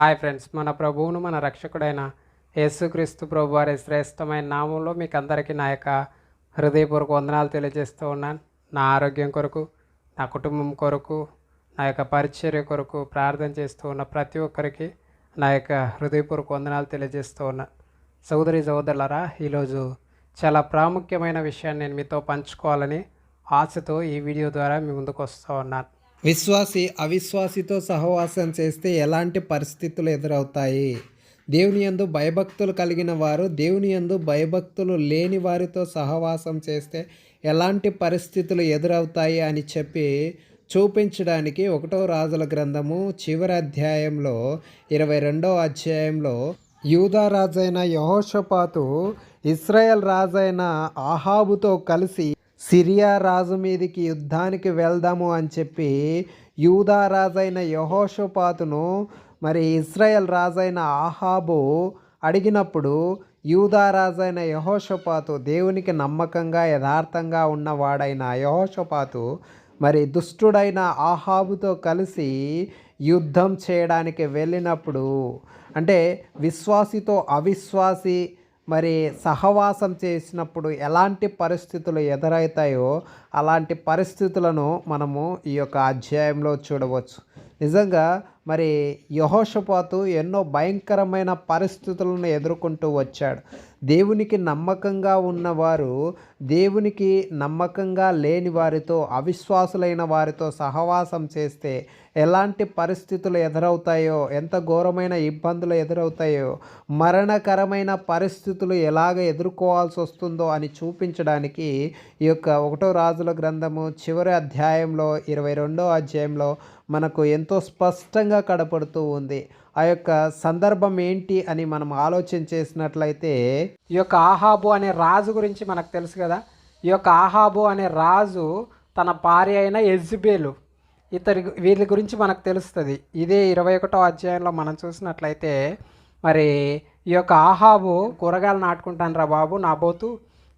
Hi friends మన ప్రభువును మన రక్షకుడైన యేసుక్రీస్తు ప్రభు వారి శ్రేష్టమైన నామంలో మీకు అందరికీ నా యొక్క హృదయపూర్వక వందనాలు తెలియజేస్తూ ఉన్నాను. నా ఆరోగ్యం కొరకు నా కుటుంబం కొరకు నా యొక్క పరిచర్య కొరకు ప్రార్థన చేస్తూ ఉన్న ప్రతి ఒక్కరికి నా యొక్క హృదయపూర్వక వందనాలు తెలియజేస్తూ ఉన్నాను సోదరి సోదరులరా ఈరోజు చాలా ప్రాముఖ్యమైన విషయాన్ని నేను మీతో పంచుకోవాలని ఆశతో ఈ వీడియో ద్వారా మీ ముందుకు వస్తూ ఉన్నాను. విశ్వాసి అవిశ్వాసితో సహవాసం చేస్తే ఎలాంటి పరిస్థితులు ఎదురవుతాయి? దేవుని యందు భయభక్తులు కలిగిన వారు దేవుని యందు భయభక్తులు లేని వారితో సహవాసం చేస్తే ఎలాంటి పరిస్థితులు ఎదురవుతాయి అని చెప్పి చూపించడానికి ఒకటో రాజుల గ్రంథము చివరి అధ్యాయంలో ఇరవై రెండో అధ్యాయంలో యూదా రాజైన యహోషపాతు ఇస్రాయల్ రాజైన ఆహాబుతో కలిసి సిరియా రాజు మీదికి యుద్ధానికి వెళ్దాము అని చెప్పి యూదా రాజైన యహోషపాతును మరి ఇస్రాయెల్ రాజైన ఆహాబు అడిగినప్పుడు యూదా రాజైన యహోషపాతు దేవునికి నమ్మకంగా యథార్థంగా ఉన్నవాడైన యహోషపాతు మరి దుష్టుడైన ఆహాబుతో కలిసి యుద్ధం చేయడానికి వెళ్ళినప్పుడు అంటే విశ్వాసితో అవిశ్వాసి మరి సహవాసం చేసినప్పుడు ఎలాంటి పరిస్థితులు ఎదురవుతాయో అలాంటి పరిస్థితులను మనము ఈ యొక్క అధ్యాయంలో చూడవచ్చు. నిజంగా మరి యహోషపాతు ఎన్నో భయంకరమైన పరిస్థితులను ఎదుర్కొంటూ వచ్చాడు. దేవునికి నమ్మకంగా ఉన్నవారు దేవునికి నమ్మకంగా లేని వారితో అవిశ్వాసులైన వారితో సహవాసం చేస్తే ఎలాంటి పరిస్థితులు ఎదురవుతాయో ఎంత ఘోరమైన ఇబ్బందులు ఎదురవుతాయో మరణకరమైన పరిస్థితులు ఎలాగ ఎదుర్కోవాల్సి వస్తుందో అని చూపించడానికి ఈ యొక్క ఒకటో రాజుల గ్రంథము చివరి అధ్యాయంలో ఇరవై రెండో అధ్యాయంలో మనకు ఎంతో స్పష్టంగా కడపడుతూ ఉంది. ఆ యొక్క సందర్భం ఏంటి అని మనం ఆలోచన చేసినట్లయితే ఈ యొక్క ఆహాబు అనే రాజు గురించి మనకు తెలుసు కదా. ఈ యొక్క ఆహాబు అనే రాజు తన భార్య అయిన ఎజ్బేలు ఇతరి వీళ్ళ గురించి మనకు తెలుస్తుంది. ఇదే ఇరవై ఒకటో అధ్యాయంలో మనం చూసినట్లయితే మరి ఈ యొక్క ఆహాబు కూరగాయలు నాటుకుంటాను రా బాబు నా బోతు.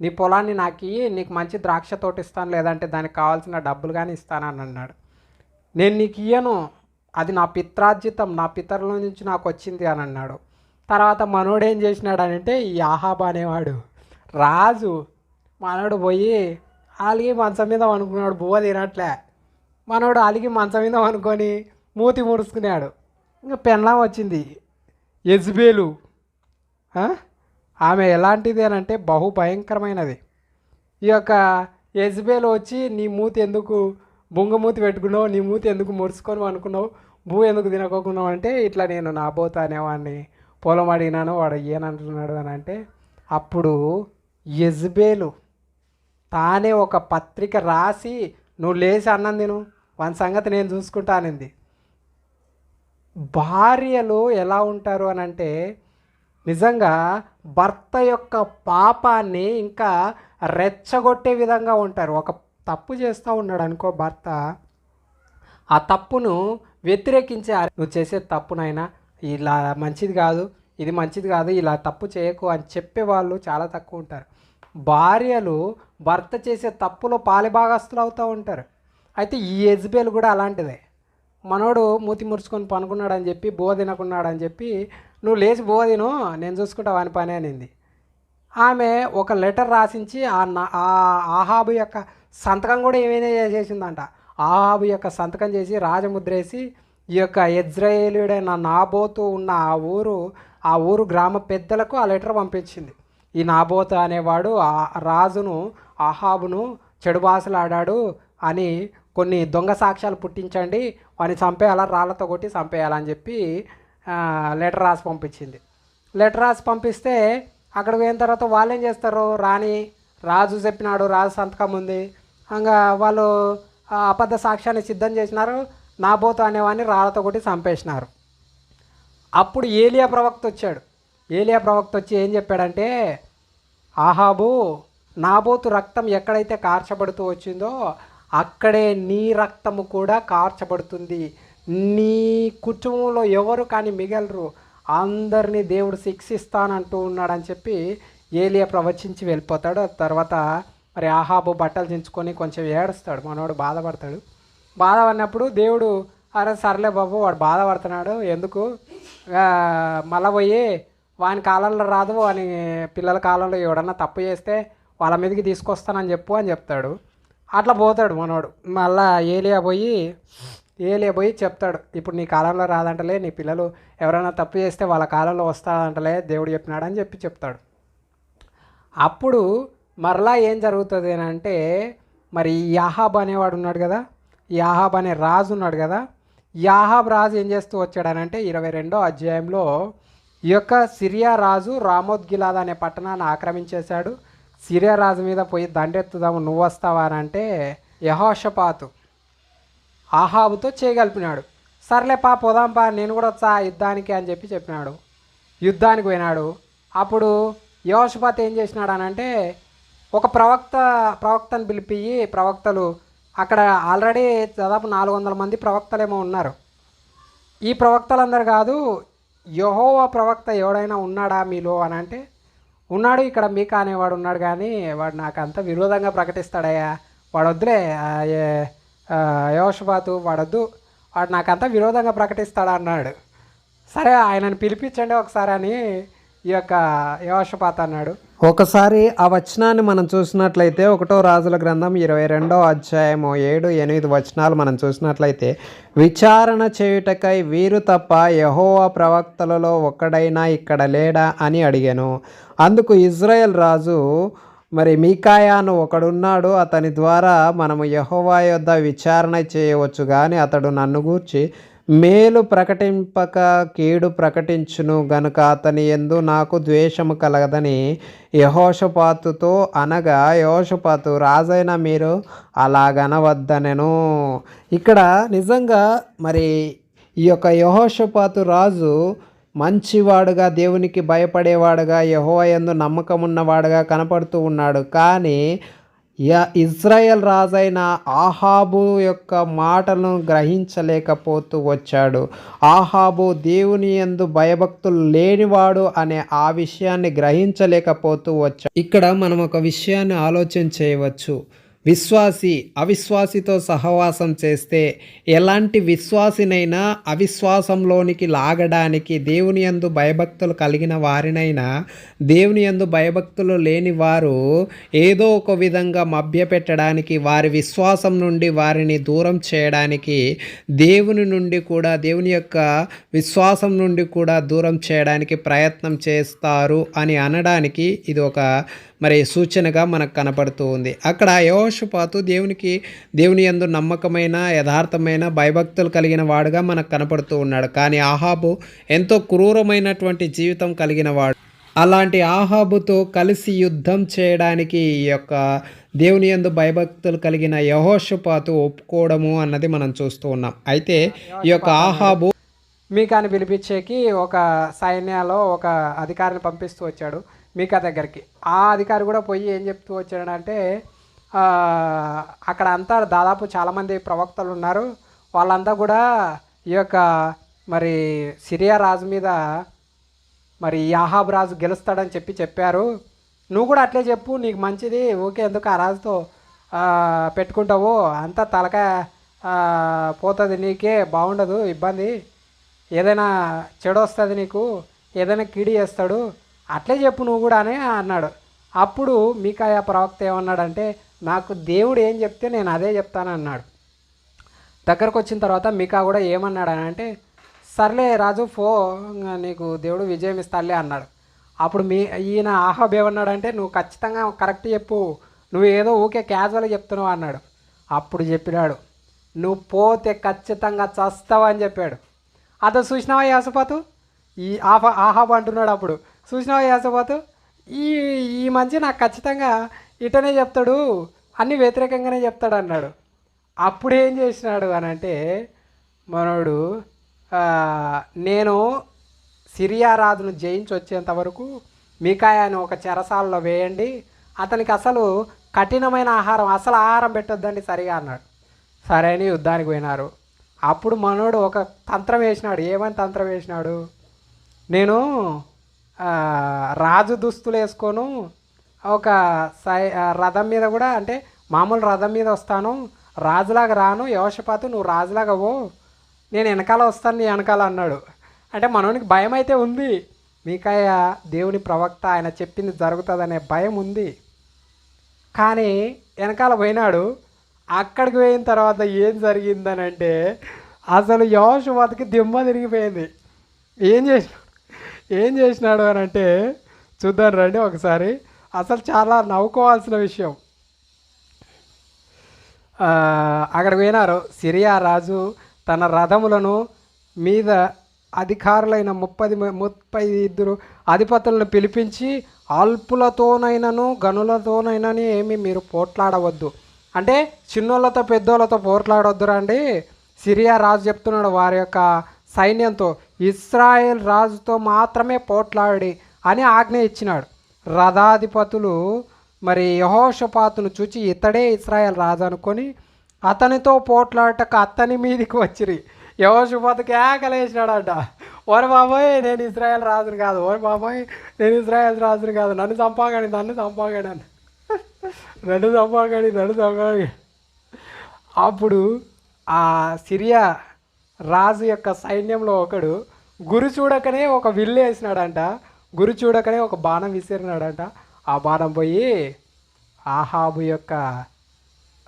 నీ పొలాన్ని నాకు ఇయ్యి నీకు మంచి ద్రాక్ష తోట ఇస్తాను లేదంటే దానికి కావాల్సిన డబ్బులు కానీ ఇస్తానని అన్నాడు. నేను నీకు ఇయ్యను అది నా పిత్రార్జితం నా పితరుల నుంచి నాకు వచ్చింది అని అన్నాడు. తర్వాత మనోడు ఏం చేసినాడు అంటే ఈ ఆహాబా అనేవాడు రాజు మనోడు పోయి అలిగి మంచం మీద అనుకున్నాడు బువ్వ తినట్లే. మనోడు అలిగి మంచం మీద అనుకొని మూతి ముడుచుకున్నాడు. ఇంకా పెన్లాం వచ్చింది. ఎజ్బేలు ఆమె ఎలాంటిది అని అంటే బహు భయంకరమైనది ఈ యొక్క యజ్బేలు వచ్చి నీ మూతి ఎందుకు బొంగ మూతి పెట్టుకున్నావు నీ మూతి ఎందుకు మురుచుకొని అనుకున్నావు? భూ ఎందుకు తినకోకున్నావు అంటే ఇట్లా నేను నా బోత అనేవాడిని పొలం అడిగినాను వాడు ఏనంటున్నాడు అని అంటే అప్పుడు యజ్బేలు తానే ఒక పత్రిక రాసి నువ్వు లేచి అన్నం తిను వాని సంగతి నేను చూసుకుంటానింది భార్యలు ఎలా ఉంటారు అని అంటే నిజంగా భర్త యొక్క పాపాన్ని ఇంకా రెచ్చగొట్టే విధంగా ఉంటారు. ఒక తప్పు చేస్తూ ఉన్నాడు అనుకో భర్త ఆ తప్పును వ్యతిరేకించే నువ్వు చేసే తప్పునైనా ఇలా మంచిది కాదు ఇది మంచిది కాదు ఇలా తప్పు చేయకు అని చెప్పే వాళ్ళు చాలా తక్కువ ఉంటారు. భార్యలు భర్త చేసే తప్పులో పాలిభాగస్తులు అవుతూ ఉంటారు. అయితే ఈ ఎజ్బేల్ కూడా అలాంటిదే. మనోడు మూతి ముడుచుకొని పనుకున్నాడని చెప్పి బువ్వ తినకున్నాడు అని చెప్పి నువ్వు లేచి బువ్వ తిను నేను చూసుకుంటా వాని పని అనింది. ఆమె ఒక లెటర్ రాసించి ఆ నా- ఆ ఆహాబు యొక్క సంతకం కూడా ఏమైనా చేసిందంట. ఆహాబు యొక్క సంతకం చేసి రాజముద్రేసి ఈ యొక్క ఇజ్రాయేలుడైన నాబోతు ఉన్న ఆ ఊరు ఆ ఊరు గ్రామ పెద్దలకు ఆ లెటర్ పంపించింది. ఈ నాబోతు అనేవాడు ఆ రాజును ఆహాబును చెడు అని కొన్ని దొంగ సాక్ష్యాలు పుట్టించండి వాని చంపేయాలా రాళ్ళతో కొట్టి చంపేయాలని చెప్పి లెటర్ రాసి పంపించింది. లెటర్ రాసి పంపిస్తే అక్కడికి పోయిన తర్వాత వాళ్ళు ఏం చేస్తారు? రాణి రాజు చెప్పినాడు రాజు సంతకం ఉంది. ఇంకా వాళ్ళు అబద్ధ సాక్ష్యాన్ని సిద్ధం చేసినారు. నాబోతు అనేవాడిని రాళ్ళతో కొట్టి చంపేసినారు. అప్పుడు ఏలియా ప్రవక్త వచ్చాడు. ఏలియా ప్రవక్త వచ్చి ఏం చెప్పాడంటే ఆహాబు నాబోతు రక్తం ఎక్కడైతే కార్చబడుతూ వచ్చిందో అక్కడే నీ రక్తము కూడా కార్చబడుతుంది. నీ కుటుంబంలో ఎవరు కానీ మిగలరు. అందరినీ దేవుడు శిక్షిస్తానంటూ ఉన్నాడని చెప్పి ఏలియా ప్రవచించి వెళ్ళిపోతాడు. ఆ తర్వాత మరి ఆహాబు బట్టలు దించుకొని కొంచెం ఏడుస్తాడు మనోడు బాధపడతాడు. బాధపడినప్పుడు దేవుడు అరే సర్లే బాబు వాడు బాధపడుతున్నాడు ఎందుకు? మళ్ళీ మళ్ళా పోయి వాని కాలంలో రాదు వాని పిల్లల కాలంలో ఎవడన్నా తప్పు చేస్తే వాళ్ళ మీదకి తీసుకొస్తానని చెప్పు అని చెప్తాడు. అట్లా పోతాడు మనోడు. మళ్ళా ఏలియా పోయి ఏలియా పోయి చెప్తాడు ఇప్పుడు నీ కాలంలో రాదంటలే నీ పిల్లలు ఎవరైనా తప్పు చేస్తే వాళ్ళ కాలంలో వస్తాదంటలే దేవుడు చెప్పినాడని చెప్పి చెప్తాడు. అప్పుడు మరలా ఏం జరుగుతుంది అని అంటే మరి యాహాబ్ అనేవాడు ఉన్నాడు కదా యాహాబ్ అనే రాజు ఉన్నాడు కదా యాహాబ్ రాజు ఏం చేస్తూ వచ్చాడనంటే ఇరవై రెండో అధ్యాయంలో ఈ యొక్క సిరియా రాజు రామోద్గిలాద్ అనే పట్టణాన్ని ఆక్రమించేశాడు సిరియా రాజు మీద పోయి దండెత్తుదాము నువ్వు వస్తావా అని అంటే యహోషపాతు ఆహాబుతో చేయగలిపినాడు. సర్లే పా పోదాం పా నేను కూడా వచ్చా యుద్ధానికి అని చెప్పి చెప్పినాడు. యుద్ధానికి పోయినాడు. అప్పుడు యోషపాత్ ఏం చేసినాడు అనంటే ఒక ప్రవక్త ప్రవక్తను పిలిపి ప్రవక్తలు అక్కడ ఆల్రెడీ దాదాపు నాలుగు వందల మంది ప్రవక్తలేమో ఉన్నారు. ఈ ప్రవక్తలందరూ కాదు యహోవా ప్రవక్త ఎవడైనా ఉన్నాడా మీలో అని అంటే ఉన్నాడు ఇక్కడ మీకా అనేవాడు ఉన్నాడు కానీ వాడు నాకు అంత విరోధంగా ప్రకటిస్తాడయ్యా వాడు వద్దులే యోషపాతు వాడొద్దు వాడు నాకంతా విరోధంగా ప్రకటిస్తాడు అన్నాడు. సరే ఆయనను పిలిపించండి ఒకసారి అని ఈ యొక్క యోషపాత అన్నాడు. ఒకసారి ఆ వచనాన్ని మనం చూసినట్లయితే ఒకటో రాజుల గ్రంథం ఇరవై రెండో అధ్యాయము ఏడు ఎనిమిది వచనాలు మనం చూసినట్లయితే విచారణ చేయుటకై వీరు తప్ప యహోవా ప్రవక్తలలో ఒక్కడైనా ఇక్కడ లేడా? అని అడిగాను. అందుకు ఇజ్రాయెల్ రాజు మరి మీకాయాను ఒకడున్నాడు అతని ద్వారా మనము యహోవా యొద్ద విచారణ చేయవచ్చు కానీ అతడు నన్ను గూర్చి మేలు ప్రకటింపక కీడు ప్రకటించును గనుక అతని ఎందు నాకు ద్వేషము కలగదని యహోషపాతుతో అనగా యహోషపాతు రాజైన మీరు అలాగనవద్దనెను. ఇక్కడ నిజంగా మరి ఈ యొక్క యహోషపాతు రాజు మంచివాడుగా దేవునికి భయపడేవాడుగా యహోవయందు నమ్మకం ఉన్నవాడుగా కనపడుతూ ఉన్నాడు. కానీ ఇజ్రాయెల్ రాజైన ఆహాబు యొక్క మాటలను గ్రహించలేకపోతూ వచ్చాడు. ఆహాబు దేవుని ఎందు భయభక్తులు లేనివాడు అనే ఆ విషయాన్ని గ్రహించలేకపోతూ వచ్చాడు. ఇక్కడ మనం ఒక విషయాన్ని ఆలోచన చేయవచ్చు. విశ్వాసి అవిశ్వాసితో సహవాసం చేస్తే ఎలాంటి విశ్వాసినైనా అవిశ్వాసంలోనికి లాగడానికి దేవుని యందు భయభక్తులు కలిగిన వారినైనా దేవుని యందు భయభక్తులు లేని వారు ఏదో ఒక విధంగా మభ్యపెట్టడానికి వారి విశ్వాసం నుండి వారిని దూరం చేయడానికి దేవుని నుండి కూడా దేవుని యొక్క విశ్వాసం నుండి కూడా దూరం చేయడానికి ప్రయత్నం చేస్తారు అని అనడానికి ఇది ఒక మరి సూచనగా మనకు కనపడుతూ ఉంది. అక్కడ యోషపాతు దేవునికి దేవుని యందు నమ్మకమైన యథార్థమైన భయభక్తులు కలిగిన వాడుగా మనకు కనపడుతూ ఉన్నాడు. కానీ ఆహాబు ఎంతో క్రూరమైనటువంటి జీవితం కలిగిన వాడు. అలాంటి ఆహాబుతో కలిసి యుద్ధం చేయడానికి ఈ యొక్క దేవుని యందు భయభక్తులు కలిగిన యహోషపాతు ఒప్పుకోవడము అన్నది మనం చూస్తూ ఉన్నాం. అయితే ఈ యొక్క ఆహాబు మీకాని పిలిపించేకి ఒక సైన్యాలో ఒక అధికారిని పంపిస్తూ వచ్చాడు. మీకా దగ్గరికి. ఆ అధికారి కూడా పోయి ఏం చెప్తూ వచ్చాడంటే అక్కడ అంతా దాదాపు చాలామంది ప్రవక్తలు ఉన్నారు. వాళ్ళంతా కూడా ఈ యొక్క మరి సిరియా రాజు మీద మరి యాహాబ్ రాజు గెలుస్తాడని చెప్పి చెప్పారు. నువ్వు కూడా అట్లే చెప్పు నీకు మంచిది ఓకే ఎందుకు ఆ రాజుతో పెట్టుకుంటావు? అంతా తలకాయ పోతుంది నీకే బాగుండదు ఇబ్బంది. ఏదైనా చెడు వస్తుంది నీకు ఏదైనా కిడి చేస్తాడు. అట్లే చెప్పు నువ్వు కూడా అని అన్నాడు. అప్పుడు మీకాయ ప్రవక్త ఏమన్నాడంటే నాకు దేవుడు ఏం చెప్తే నేను అదే చెప్తాను అన్నాడు. దగ్గరకు వచ్చిన తర్వాత మీకా కూడా ఏమన్నాడు అని అంటే సర్లే రాజు ఫో నీకు దేవుడు విజయం ఇస్తాలే అన్నాడు. అప్పుడు మీ ఈయన ఆహాబ్ ఏమన్నాడంటే నువ్వు ఖచ్చితంగా కరెక్ట్ చెప్పు. నువ్వు ఏదో ఊకే క్యాజువల్గా చెప్తున్నావు అన్నాడు. అప్పుడు చెప్పినాడు నువ్వు పోతే ఖచ్చితంగా చస్తావు అని చెప్పాడు. అతను చూసినావా యాసపాతు? ఈ ఆహా ఆహాబ్ అంటున్నాడు అప్పుడు. చూసినావు యాసపాతు ఈ ఈ మంచి నాకు ఖచ్చితంగా ఇటనే చెప్తాడు అన్ని వ్యతిరేకంగానే చెప్తాడు అన్నాడు. అప్పుడు ఏం చేసినాడు అని అంటే మనోడు నేను సిరియా రాజును జయించి వచ్చేంత వరకు ఒక చెరసాలలో వేయండి అతనికి అసలు కఠినమైన ఆహారం అసలు ఆహారం పెట్టొద్దండి సరిగా అన్నాడు. సరే అని యుద్ధానికి పోయినారు. అప్పుడు మనోడు ఒక తంత్రం వేసినాడు. ఏమని తంత్రం వేసినాడు? నేను రాజు దుస్తులు వేసుకోను ఒక సై రథం మీద కూడా అంటే మామూలు రథం మీద వస్తాను రాజులాగా రాను యోషపాతు నువ్వు రాజులాగా పో నేను వెనకాల వస్తాను నీ వెనకాల అన్నాడు. అంటే మనోనికి భయం అయితే ఉంది. మీకాయ దేవుని ప్రవక్త ఆయన చెప్పింది జరుగుతుందనే భయం ఉంది. కానీ వెనకాల పోయినాడు. అక్కడికి పోయిన తర్వాత ఏం జరిగిందనంటే అసలు యోషపాతకి దిమ్మ తిరిగిపోయింది. ఏం చేసినాడు? ఏం చేసినాడు అని అంటే చూద్దాం రండి ఒకసారి. అసలు చాలా నవ్వుకోవాల్సిన విషయం. అక్కడ పోయినారు. సిరియా రాజు తన రథములను మీద అధికారులైన ముప్పది ముప్పై ఇద్దరు అధిపతులను పిలిపించి అల్పులతోనైనను గనులతోనైనని ఏమి మీరు పోట్లాడవద్దు. అంటే చిన్నోళ్ళతో పెద్దోళ్ళతో పోట్లాడవద్దురాండి సిరియా రాజు చెప్తున్నాడు వారి యొక్క సైన్యంతో ఇస్రాయేల్ రాజుతో మాత్రమే పోట్లాడి అని ఆజ్ఞ ఇచ్చినాడు. రథాధిపతులు మరి యహోషపాతును చూచి ఇతడే ఇస్రాయేల్ రాజు అనుకొని అతనితో పోట్లాడటకు అతని మీదికి వచ్చిరి. యహోషపాతుకి కేకలేసినాడంట ఓరి బాబోయ్ నేను ఇస్రాయేల్ రాజుని కాదు. ఓరి బాబోయ్ నేను ఇస్రాయేల్ రాజుని కాదు. నన్ను చంపాగాని నన్ను చంపాగాని అని. నన్ను చంపాగాని నన్ను చంపాగాని. అప్పుడు ఆ సిరియా రాజు యొక్క సైన్యంలో ఒకడు గురి చూడకనే ఒక విల్లు వేసినాడంట. గురి చూడకనే ఒక బాణం విసిరినాడంట. ఆ బాణం పోయి ఆహాబు యొక్క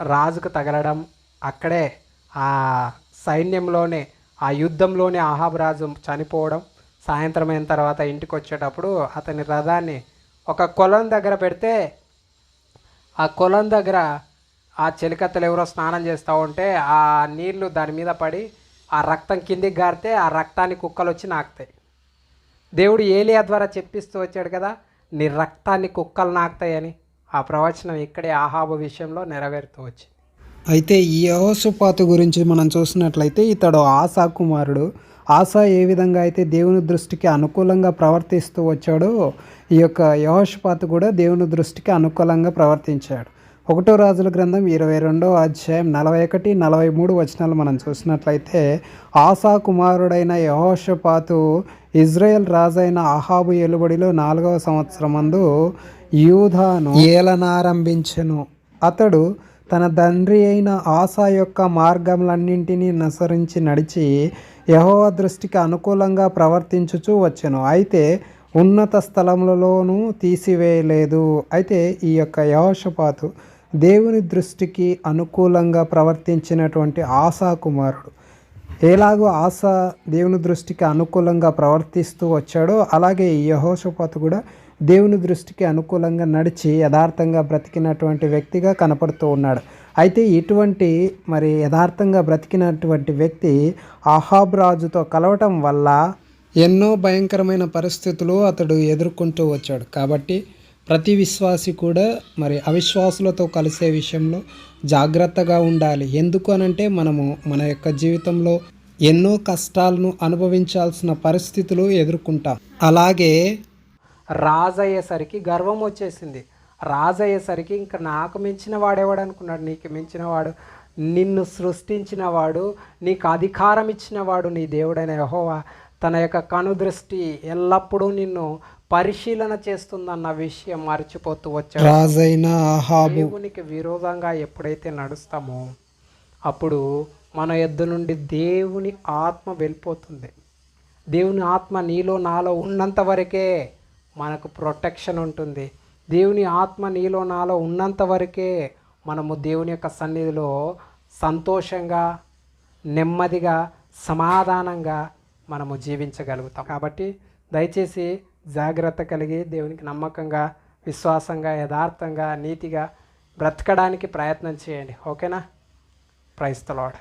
రాజుకు తగలడం. అక్కడే ఆ సైన్యంలోనే ఆ యుద్ధంలోనే ఆహాబు రాజు చనిపోవడం. సాయంత్రం అయిన తర్వాత ఇంటికి వచ్చేటప్పుడు అతని రథాన్ని ఒక కొలం దగ్గర పెడితే ఆ కొలం దగ్గర ఆ చెలికత్తలు ఎవరో స్నానం చేస్తూ ఉంటే ఆ నీళ్ళు దాని మీద పడి ఆ రక్తం కిందికి గారితే ఆ రక్తాన్ని కుక్కలు వచ్చి నాకుతాయి. దేవుడు ఏలియా ద్వారా చెప్పిస్తూ వచ్చాడు కదా నీ రక్తాన్ని కుక్కలు నాకుతాయని ఆ ప్రవచనం ఇక్కడే ఆహాబ విషయంలో నెరవేరుతూ వచ్చింది. అయితే ఈ యహోషపాతు గురించి మనం చూసినట్లయితే ఇతడు ఆశా కుమారుడు. ఆశ ఏ విధంగా అయితే దేవుని దృష్టికి అనుకూలంగా ప్రవర్తిస్తూ వచ్చాడో ఈ యొక్క యహోషపాతు కూడా దేవుని దృష్టికి అనుకూలంగా ప్రవర్తించాడు. ఒకటో రాజుల గ్రంథం ఇరవై రెండో అధ్యాయం నలభై ఒకటి నలభై మూడు వచనాలు మనం చూసినట్లయితే ఆశా కుమారుడైన యహోషపాతు ఇజ్రాయెల్ రాజైన అహాబు ఎలుబడిలో నాలుగవ సంవత్సరం మందు యూధాను ఏలనారంభించెను. అతడు తన తండ్రి అయిన ఆశా యొక్క మార్గములన్నింటినీ అనుసరించి నడిచి యహోవ దృష్టికి అనుకూలంగా ప్రవర్తించుచూ వచ్చెను. అయితే ఉన్నత స్థలములలోనూ తీసివేయలేదు. అయితే ఈ యొక్క యహోషపాతు దేవుని దృష్టికి అనుకూలంగా ప్రవర్తించినటువంటి ఆశా కుమారుడు. ఎలాగో ఆశ దేవుని దృష్టికి అనుకూలంగా ప్రవర్తిస్తూ వచ్చాడో అలాగే ఈ కూడా దేవుని దృష్టికి అనుకూలంగా నడిచి యథార్థంగా బ్రతికినటువంటి వ్యక్తిగా కనపడుతూ ఉన్నాడు. అయితే ఇటువంటి మరి యథార్థంగా బ్రతికినటువంటి వ్యక్తి అహాబ్ రాజుతో కలవటం వల్ల ఎన్నో భయంకరమైన పరిస్థితులు అతడు ఎదుర్కొంటూ వచ్చాడు. కాబట్టి ప్రతి విశ్వాసి కూడా మరి అవిశ్వాసులతో కలిసే విషయంలో జాగ్రత్తగా ఉండాలి. ఎందుకు అనంటే మనము మన యొక్క జీవితంలో ఎన్నో కష్టాలను అనుభవించాల్సిన పరిస్థితులు ఎదుర్కొంటాం. అలాగే రాజు అయ్యేసరికి గర్వం వచ్చేసింది. రాజు అయ్యేసరికి ఇంకా నాకు మించిన వాడేవాడు అనుకున్నాడు? నీకు మించిన వాడు నిన్ను సృష్టించిన వాడు నీకు అధికారం ఇచ్చిన వాడు నీ దేవుడైన యహోవా. తన యొక్క కనుదృష్టి ఎల్లప్పుడూ నిన్ను పరిశీలన చేస్తుందన్న విషయం మర్చిపోతూ వచ్చాడు. రాజైన దేవునికి విరోధంగా ఎప్పుడైతే నడుస్తామో అప్పుడు మన యొద్ద నుండి దేవుని ఆత్మ వెళ్ళిపోతుంది. దేవుని ఆత్మ నీలో నాలో ఉన్నంత వరకే మనకు ప్రొటెక్షన్ ఉంటుంది. దేవుని ఆత్మ నీలో నాలో ఉన్నంత వరకే మనము దేవుని యొక్క సన్నిధిలో సంతోషంగా నెమ్మదిగా సమాధానంగా మనము జీవించగలుగుతాం. కాబట్టి దయచేసి జాగ్రత్త కలిగి దేవునికి నమ్మకంగా విశ్వాసంగా యథార్థంగా నీతిగా బ్రతకడానికి ప్రయత్నం చేయండి. ఓకేనా? ప్రైస్తలాడ్